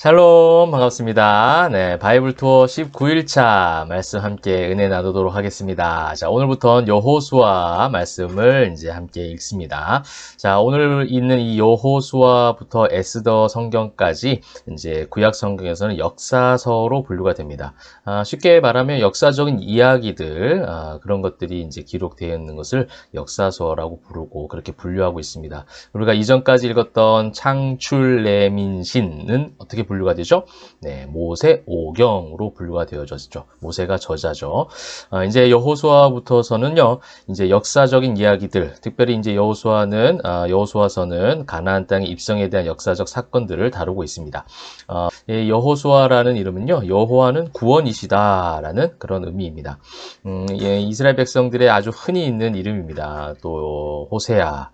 샬롬 반갑습니다. 네, 바이블 투어 19일차 말씀 함께 은혜 나누도록 하겠습니다. 자, 오늘부터는 여호수아 말씀을 이제 함께 읽습니다. 자, 오늘 있는 이 여호수아부터 에스더 성경까지 이제 구약 성경에서는 역사서로 분류가 됩니다. 아, 쉽게 말하면 역사적인 이야기들 아, 그런 것들이 이제 기록되어 있는 것을 역사서라고 부르고 그렇게 분류하고 있습니다. 우리가 이전까지 읽었던 창출레민신은 어떻게 분류가 되죠? 네, 모세 오경으로 분류가 되어졌죠. 모세가 저자죠. 아, 이제 여호수아부터서는요, 이제 역사적인 이야기들, 특별히 이제 여호수아는 아, 여호수아서는 가나안 땅의 입성에 대한 역사적 사건들을 다루고 있습니다. 어, 이 여호수아라는 이름은요, 여호와는 구원이시다라는 그런 의미입니다. 음, 예, 이스라엘 백성들의 아주 흔히 있는 이름입니다. 또 호세아.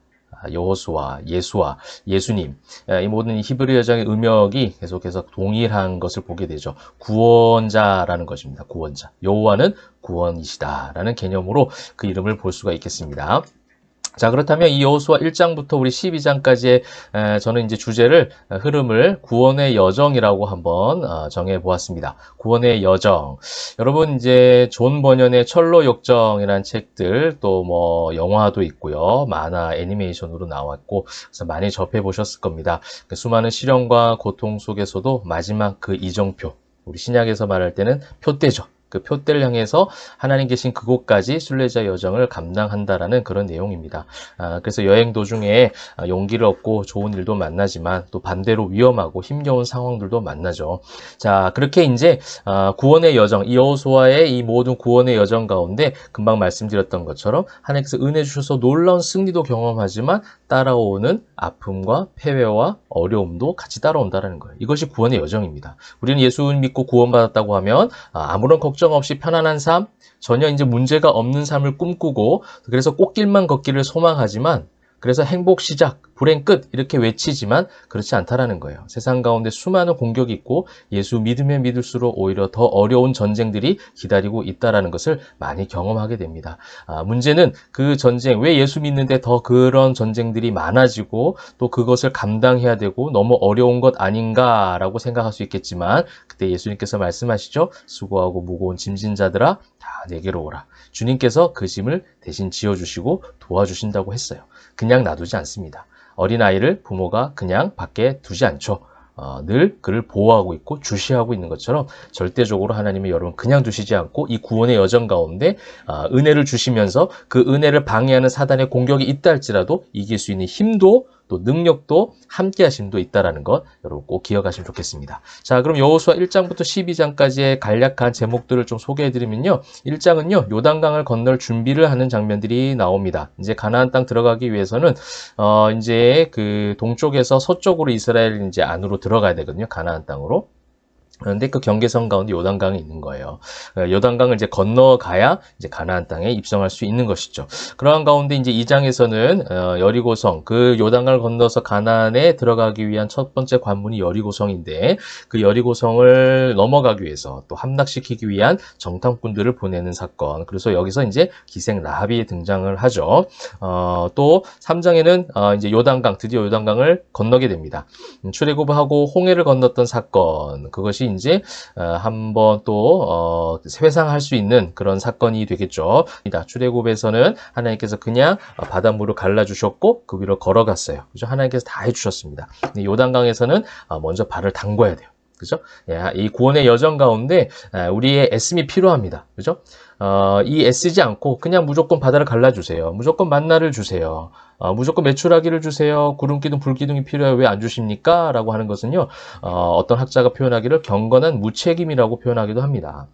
아, 여호수아, 예수아, 예수님 예, 이 모든 히브리 여정의 음역이 계속해서 동일한 것을 보게 되죠. 구원자라는 것입니다. 구원자. 여호와는 구원이시다라는 개념으로 그 이름을 볼 수가 있겠습니다. 자 그렇다면 이 여호수아 1장부터 우리 12장까지의 에, 저는 이제 주제를 에, 흐름을 구원의 여정이라고 한번 어, 정해 보았습니다. 구원의 여정. 여러분 이제 존 버년의 철로 역정이라는 책들 또 뭐 영화도 있고요. 만화 애니메이션으로 나왔고 그래서 많이 접해 보셨을 겁니다. 그 수많은 시련과 고통 속에서도 마지막 그 이정표 우리 신약에서 말할 때는 표대죠. 그 표대를 향해서 하나님 계신 그곳까지 순례자 여정을 감당한다라는 그런 내용입니다. 아, 그래서 여행 도중에 아, 용기를 얻고 좋은 일도 만나지만 또 반대로 위험하고 힘겨운 상황들도 만나죠. 자, 그렇게 이제 아, 구원의 여정, 이 여호수아의 이 모든 구원의 여정 가운데 금방 말씀드렸던 것처럼 하나님께서 은혜 주셔서 놀라운 승리도 경험하지만 따라오는 아픔과 폐회와 어려움도 같이 따라온다는 거예요. 이것이 구원의 여정입니다. 우리는 예수 믿고 구원받았다고 하면 아, 아무런 걱정 없이 편안한 삶, 전혀 이제 문제가 없는 삶을 꿈꾸고 그래서 꽃길만 걷기를 소망하지만 그래서 행복 시작, 불행 끝 이렇게 외치지만 그렇지 않다라는 거예요. 세상 가운데 수많은 공격이 있고 예수 믿으면 믿을수록 오히려 더 어려운 전쟁들이 기다리고 있다라는 것을 많이 경험하게 됩니다. 아, 문제는 그 전쟁 왜 예수 믿는데 더 그런 전쟁들이 많아지고 또 그것을 감당해야 되고 너무 어려운 것 아닌가라고 생각할 수 있겠지만 그때 예수님께서 말씀하시죠. 수고하고 무거운 짐진 자들아 다 내게로 오라. 주님께서 그 짐을 대신 지어 주시고 도와주신다고 했어요. 그냥 놔두지 않습니다. 어린아이를 부모가 그냥 밖에 두지 않죠. 어, 늘 그를 보호하고 있고 주시하고 있는 것처럼 절대적으로 하나님이 여러분 그냥 두시지 않고 이 구원의 여정 가운데 어, 은혜를 주시면서 그 은혜를 방해하는 사단의 공격이 있다 할지라도 이길 수 있는 힘도 또 능력도 함께 하심도 있다라는 것 여러분 꼭 기억하시면 좋겠습니다. 자, 그럼 여호수아 1장부터 12장까지의 간략한 제목들을 좀 소개해 드리면요. 1장은요. 요단강을 건널 준비를 하는 장면들이 나옵니다. 이제 가나안 땅 들어가기 위해서는 어 이제 그 동쪽에서 서쪽으로 이스라엘 이제 안으로 들어가야 되거든요. 가나안 땅으로. 그런데 그 경계선 가운데 요단강이 있는 거예요. 어, 요단강을 이제 건너가야 이제 가나안 땅에 입성할 수 있는 것이죠. 그러한 가운데 이제 2장에서는 어, 여리고성 그 요단강을 건너서 가나안에 들어가기 위한 첫 번째 관문이 여리고성인데 그 여리고성을 넘어가기 위해서 또 함락시키기 위한 정탐꾼들을 보내는 사건. 그래서 여기서 이제 기생 라합이 등장을 하죠. 어, 또 3장에는 어, 이제 요단강 드디어 요단강을 건너게 됩니다. 음, 출애굽하고 홍해를 건넜던 사건. 그것이 이제 어, 한번 또 어, 회상할 수 있는 그런 사건이 되겠죠. 출애굽에서는 하나님께서 그냥 어, 바닷물을 갈라주셨고 그 위로 걸어갔어요. 그죠? 하나님께서 다 해주셨습니다. 요단강에서는 어, 먼저 발을 담궈야 돼요. 그죠? 예, 이 구원의 여정 가운데 아, 우리의 애씀이 필요합니다. 그죠? 어, 이 애쓰지 않고 그냥 무조건 바다를 갈라주세요. 무조건 만나를 주세요. 어, 무조건 매출하기를 주세요. 구름기둥, 불기둥이 필요해 왜 안 주십니까? 라고 하는 것은요, 어, 어떤 학자가 표현하기를 경건한 무책임이라고 표현하기도 합니다.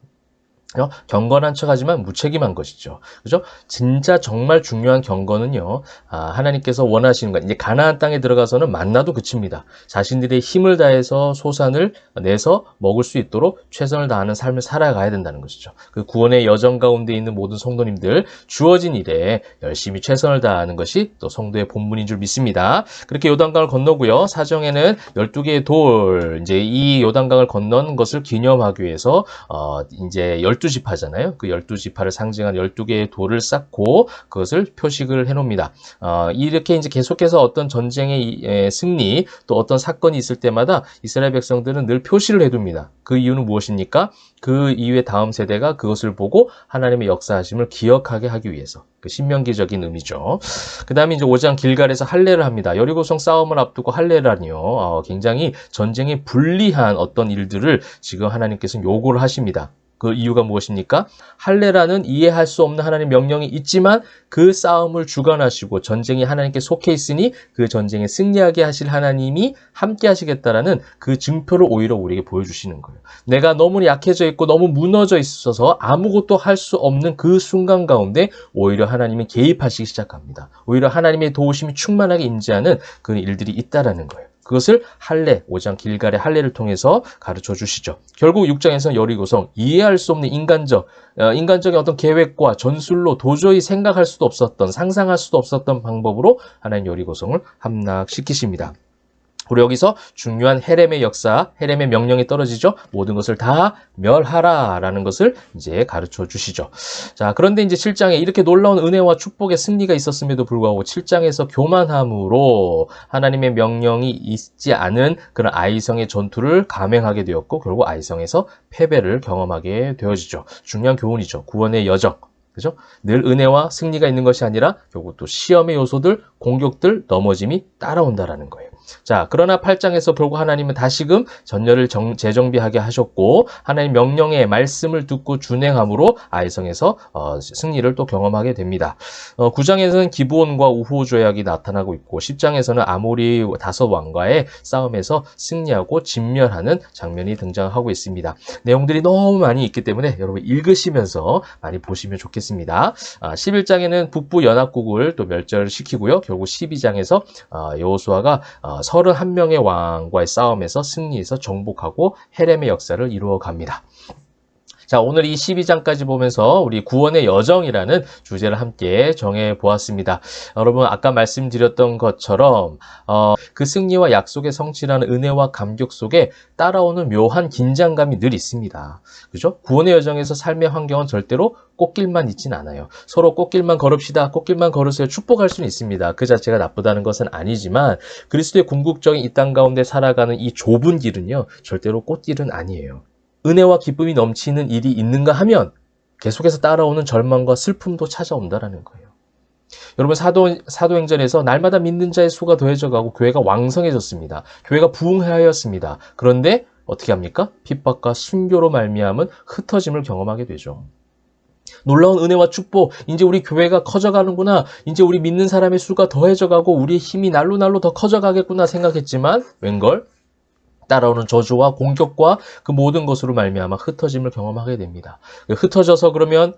어? 경건한 척하지만 무책임한 것이죠. 그죠? 진짜 정말 중요한 경건은요. 아, 하나님께서 원하시는 것. 이제 가나안 땅에 들어가서는 만나도 그칩니다. 자신들의 힘을 다해서 소산을 내서 먹을 수 있도록 최선을 다하는 삶을 살아가야 된다는 것이죠. 그 구원의 여정 가운데 있는 모든 성도님들 주어진 일에 열심히 최선을 다하는 것이 또 성도의 본분인 줄 믿습니다. 그렇게 요단강을 건너고요. 사정에는 12개의 돌, 이제 이 요단강을 건넌 것을 기념하기 위해서 어, 이제 12 12지파잖아요. 그 12지파를 상징한 12개의 돌을 쌓고 그것을 표식을 해 놓습니다. 어, 이렇게 이제 계속해서 어떤 전쟁의 승리 또 어떤 사건이 있을 때마다 이스라엘 백성들은 늘 표시를 해 둡니다. 그 이유는 무엇입니까? 그 이후에 다음 세대가 그것을 보고 하나님의 역사하심을 기억하게 하기 위해서 그 신명기적인 의미죠. 그 다음에 이제 5장 길갈에서 할례를 합니다. 여리고성 싸움을 앞두고 할례라니요. 어, 굉장히 전쟁에 불리한 어떤 일들을 지금 하나님께서 요구를 하십니다. 그 이유가 무엇입니까? 할례라는 이해할 수 없는 하나님 명령이 있지만 그 싸움을 주관하시고 전쟁이 하나님께 속해 있으니 그 전쟁에 승리하게 하실 하나님이 함께 하시겠다라는 그 증표를 오히려 우리에게 보여주시는 거예요. 내가 너무 약해져 있고 너무 무너져 있어서 아무것도 할 수 없는 그 순간 가운데 오히려 하나님이 개입하시기 시작합니다. 오히려 하나님의 도우심이 충만하게 임재하는 그 일들이 있다라는 거예요. 그것을 할례, 5장 길갈의 할례를 통해서 가르쳐 주시죠. 결국 6장에서 여리고성 이해할 수 없는 인간적, 어, 인간적인 어떤 계획과 전술로 도저히 생각할 수도 없었던, 상상할 수도 없었던 방법으로 하나님 여리고성을 함락시키십니다. 우리 여기서 중요한 헤렘의 역사, 헤렘의 명령이 떨어지죠. 모든 것을 다 멸하라라는 것을 이제 가르쳐 주시죠. 자, 그런데 이제 7장에 이렇게 놀라운 은혜와 축복의 승리가 있었음에도 불구하고 7장에서 교만함으로 하나님의 명령이 있지 않은 그런 아이성의 전투를 감행하게 되었고 결국 아이성에서 패배를 경험하게 되어지죠. 중요한 교훈이죠. 구원의 여정. 그죠? 늘 은혜와 승리가 있는 것이 아니라 결국 또 시험의 요소들, 공격들, 넘어짐이 따라온다라는 거예요. 자, 그러나 8장에서 결국 하나님은 다시금 전열을 정- 재정비하게 하셨고 하나님 명령의 말씀을 듣고 준행함으로 아이성에서 어, 승리를 또 경험하게 됩니다. 어, 9장에서는 기브온과 우호 조약이 나타나고 있고 10장에서는 아모리 다섯 왕과의 싸움에서 승리하고 진멸하는 장면이 등장하고 있습니다. 내용들이 너무 많이 있기 때문에 여러분 읽으시면서 많이 보시면 좋겠습니다. 아, 11장에는 북부 연합국을 또 멸절을 시키고요. 결국 12장에서 아, 여호수아가 어, 31명의 왕과의 싸움에서 승리해서 정복하고 헤렘의 역사를 이루어 갑니다. 자, 오늘 이 12장까지 보면서 우리 구원의 여정이라는 주제를 함께 정해 보았습니다. 여러분, 아까 말씀드렸던 것처럼, 어, 그 승리와 약속의 성취라는 은혜와 감격 속에 따라오는 묘한 긴장감이 늘 있습니다. 그죠? 구원의 여정에서 삶의 환경은 절대로 꽃길만 있진 않아요. 서로 꽃길만 걸읍시다. 꽃길만 걸으세요. 축복할 수는 있습니다. 그 자체가 나쁘다는 것은 아니지만 그리스도의 궁극적인 이 땅 가운데 살아가는 이 좁은 길은요. 절대로 꽃길은 아니에요. 은혜와 기쁨이 넘치는 일이 있는가 하면 계속해서 따라오는 절망과 슬픔도 찾아온다라는 거예요. 여러분 사도 사도행전에서 날마다 믿는 자의 수가 더해져 가고 교회가 왕성해졌습니다. 교회가 부흥하였습니다. 그런데 어떻게 합니까? 핍박과 순교로 말미암은 흩어짐을 경험하게 되죠. 놀라운 은혜와 축복, 이제 우리 교회가 커져가는구나, 이제 우리 믿는 사람의 수가 더해져가고 우리의 힘이 날로 날로 더 커져가겠구나 생각했지만 웬걸 따라오는 저주와 공격과 그 모든 것으로 말미암아 흩어짐을 경험하게 됩니다. 흩어져서 그러면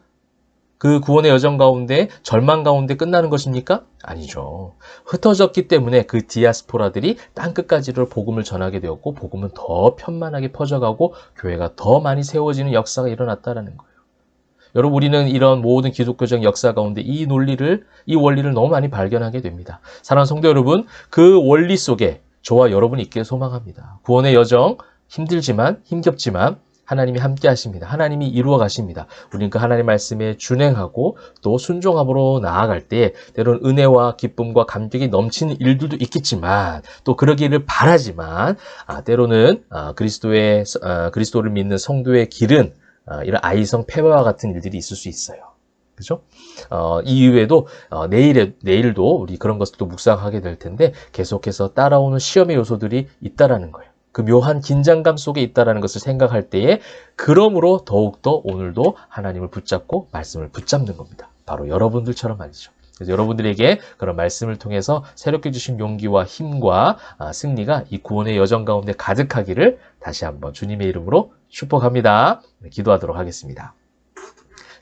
그 구원의 여정 가운데 절망 가운데 끝나는 것입니까? 아니죠. 흩어졌기 때문에 그 디아스포라들이 땅 끝까지를 복음을 전하게 되었고 복음은 더 편만하게 퍼져가고 교회가 더 많이 세워지는 역사가 일어났다라는 거예요. 여러분 우리는 이런 모든 기독교적 역사 가운데 이 논리를 이 원리를 너무 많이 발견하게 됩니다. 사랑하는 성도 여러분, 그 원리 속에 저와 여러분이 있기를 소망합니다. 구원의 여정 힘들지만 힘겹지만 하나님이 함께 하십니다. 하나님이 이루어 가십니다. 우리는 그 하나님 말씀에 준행하고 또 순종함으로 나아갈 때 때로는 은혜와 기쁨과 감격이 넘치는 일들도 있겠지만 또 그러기를 바라지만 아, 때로는 아, 그리스도의 아, 그리스도를 믿는 성도의 길은 아, 이런 아이성 패배와 같은 일들이 있을 수 있어요. 그죠? 어, 이 이후에도 어, 내일에 내일도 우리 그런 것들도 묵상하게 될 텐데 계속해서 따라오는 시험의 요소들이 있다라는 거예요. 그 묘한 긴장감 속에 있다라는 것을 생각할 때에 그러므로 더욱더 오늘도 하나님을 붙잡고 말씀을 붙잡는 겁니다. 바로 여러분들처럼 말이죠. 그래서 여러분들에게 그런 말씀을 통해서 새롭게 주신 용기와 힘과 아, 승리가 이 구원의 여정 가운데 가득하기를 다시 한번 주님의 이름으로 축복합니다. 네, 기도하도록 하겠습니다.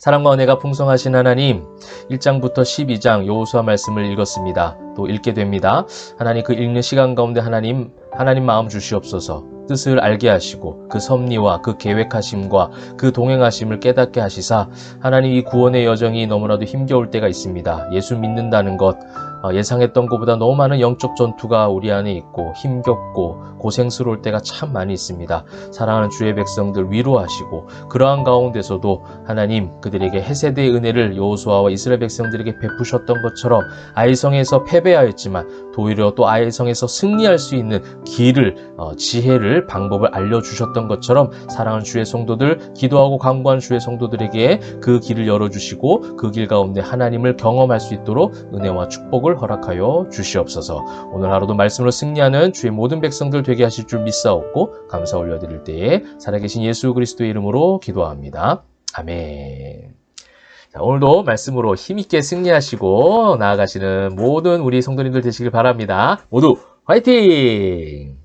사랑과 은혜가 풍성하신 하나님, 1장부터 12장 여호수아 말씀을 읽었습니다. 또 읽게 됩니다. 하나님 그 읽는 시간 가운데 하나님 하나님 마음 주시옵소서 뜻을 알게 하시고 그 섭리와 그 계획하심과 그 동행하심을 깨닫게 하시사 하나님 이 구원의 여정이 너무나도 힘겨울 때가 있습니다. 예수 믿는다는 것 어, 예상했던 것보다 너무 많은 영적 전투가 우리 안에 있고 힘겹고 고생스러울 때가 참 많이 있습니다. 사랑하는 주의 백성들 위로하시고 그러한 가운데서도 하나님 그들에게 해세대의 은혜를 여호수아와 이스라엘 백성들에게 베푸셨던 것처럼 아이성에서 패배하였지만 도리어 또 아이성에서 승리할 수 있는 길을 어, 지혜를 방법을 알려주셨던 것처럼 사랑하는 주의 성도들 기도하고 간구한 주의 성도들에게 그 길을 열어주시고 그 길 가운데 하나님을 경험할 수 있도록 은혜와 축복을 허락하여 주시옵소서 오늘 하루도 말씀으로 승리하는 주의 모든 백성들 되게 하실 줄 믿사옵고 감사 올려드릴 때에 살아계신 예수 그리스도의 이름으로 기도합니다. 아멘. 자, 오늘도 말씀으로 힘있게 승리하시고 나아가시는 모든 우리 성도님들 되시길 바랍니다. 모두 화이팅!